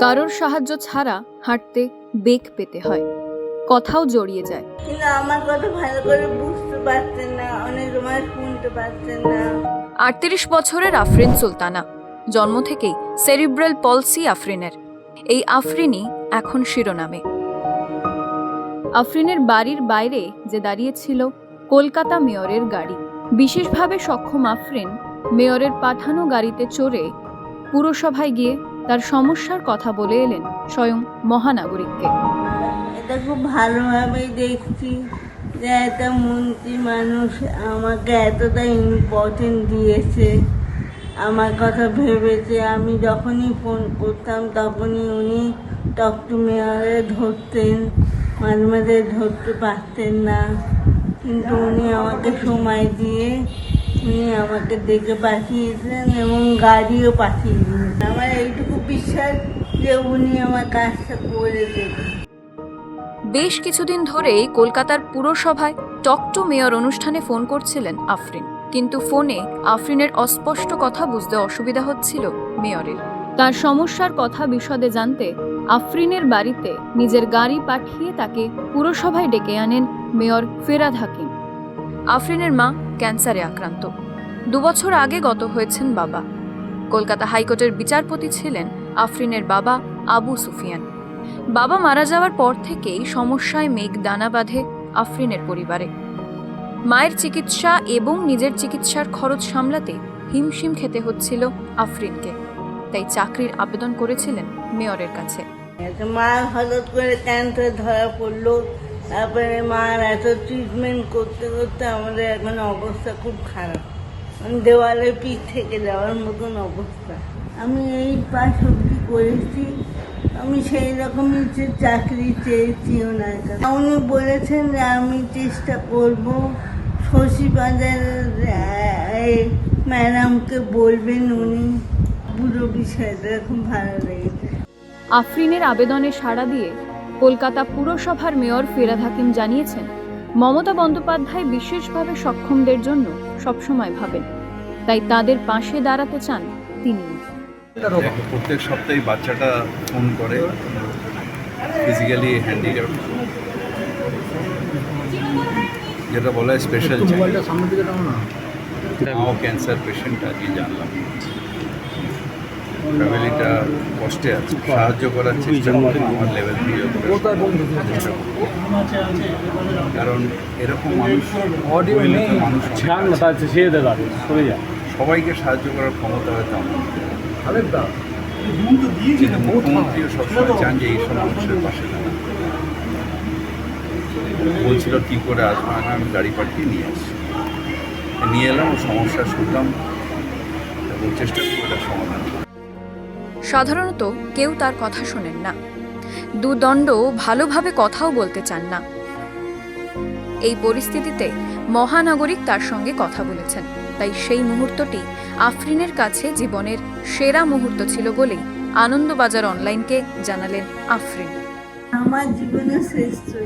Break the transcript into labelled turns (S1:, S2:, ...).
S1: কারোর সাহায্য ছাড়া হাঁটতে বেগ পেতে হয় কথাও জড়িয়ে যায়।
S2: কিন্তু আমার কথা ভালো করে বুঝতে পারতেন না অনেক সময় শুনতে পারতেন না।
S1: আটত্রিশ বছরের আফরিন সুলতানা জন্ম থেকেই সেরিব্রাল পলসি আফরিনের। এই আফরিনই এখন শিরোনামে। আফরিনের বাড়ির বাইরে যে দাঁড়িয়েছিল কলকাতা মেয়রের গাড়ি। বিশেষভাবে সক্ষম আফরিন মেয়রের পাঠানো গাড়িতে চড়ে পুরসভায় গিয়ে তার সমস্যার কথা বলে এলেন স্বয়ং মহানাগরিককে।
S2: এটা খুব ভালোভাবেই দেখছি যে একটা মন্ত্রী মানুষ আমাকে এতটা ইম্পর্টেন্ট দিয়েছে। আমার কথা ভেবেছে, আমি যখনই ফোন করতাম তখনই উনি টক টু মেয়ারে ধরতেন, মাঝে মাঝে ধরতে পারতেন না। কিন্তু উনি আমাকে সময় দিয়ে আমাকে ডেকে পাঠিয়েছেন এবং গাড়িও পাঠিয়ে দিয়েছেন আমার এইটুকু বিশ্বাস যে উনি আমার কাজটা করে দেবেন
S1: বেশ কিছুদিন ধরেই কলকাতার পুরসভায় টক টু মেয়র অনুষ্ঠানে ফোন করছিলেন আফরিন। কিন্তু ফোনে আফরিনের অস্পষ্ট কথা বুঝতে অসুবিধা হচ্ছিল মেয়রের। তার সমস্যার কথা বিশদে জানতে আফরিনের বাড়িতে নিজের গাড়ি পাঠিয়ে তাকে পুরসভায় ডেকে আনেন মেয়র ফেরাদ হাকিম। আফরিনের মা ক্যান্সারে আক্রান্ত। দুবছর আগে গত হয়েছেন বাবা। কলকাতা হাইকোর্টের বিচারপতি ছিলেন আফরিনের বাবা আবু সুফিয়ান। বাবা মারা যাওয়ার পর থেকেই সমস্যায় মেঘ দানা বাঁধে আফরিনের পরিবারে। মায়ের চিকিৎসা এবং নিজের চিকিৎসার খরচ সামলাতে হিমশিম খেতে হচ্ছিল আফরিনকে। তাই চাকরির আবেদন করেছিলেন মেয়রের কাছে।
S2: মার হঠাৎ করে ক্যান্সার ধরা পড়ল। তারপরে মার এত ট্রিটমেন্ট করতে করতে আমাদের এখন অবস্থা খুব খারাপ। মানে দেওয়ালে পিঠ থেকে যাওয়ার মতন অবস্থা। আমি এই পাশ অব্দি করেছি। আমি সেই রকমই চাকরি চেয়েছি ওনার কাছে। উনি বলেছেন যে আমি চেষ্টা করব। শশী বাজারের ম্যাডামকে বলবেন উনি। পুরো বিষয়টা খুব ভালো লেগেছে।
S1: আফরিনের আবেদনে সাড়া দিয়ে কলকাতা পুরসভার মেয়র ফেরাদ হাকিম জানিয়েছেন মমতা বন্দ্যোপাধ্যায় বিশেষভাবে সক্ষমদের জন্য সবসময় ভাবেন। তাই তাদের পাশে দাঁড়াতে চান তিনি।
S3: প্রত্যেক সপ্তাহে বাচ্চাটা ফোন করে ফিজিক্যালি হ্যান্ডিক্যাপ যেটা বলা হয় স্পেশাল ক্যান্সার পেশেন্ট আজকে জানলাম। ফ্যামিলিটা কষ্টে আছে। সাহায্য করার চেষ্টা করব আমার লেভেল চেষ্টা কারণ এরকম মানুষ
S4: অডিও নেই।
S3: মানুষ সবাইকে সাহায্য করার ক্ষমতা হয়তো আমার। মুখ্যমন্ত্রীও সবসময় চান যে এইসব মানুষের পাশে দাঁড়ান। বলছিল কী করে আসব? আমি আমি গাড়ি পাঠিয়ে নিয়ে আসি নিয়ে এলাম ও সমস্যা শুনলাম। এবং চেষ্টা করি সমাধান।
S1: সাধারণত কেউ তার কথা শোনেন না। দুদণ্ড ভালোভাবে কথাও বলতে চান না। এই পরিস্থিতিতে মহানাগরিক তার সঙ্গে কথা বলেছেন। তাই সেই মুহূর্তটি আফরিনের কাছে জীবনের সেরা মুহূর্ত ছিল বলেই আনন্দবাজার অনলাইনকে জানালেন আফরিন।
S2: আমার জীবনের শ্রেষ্ঠ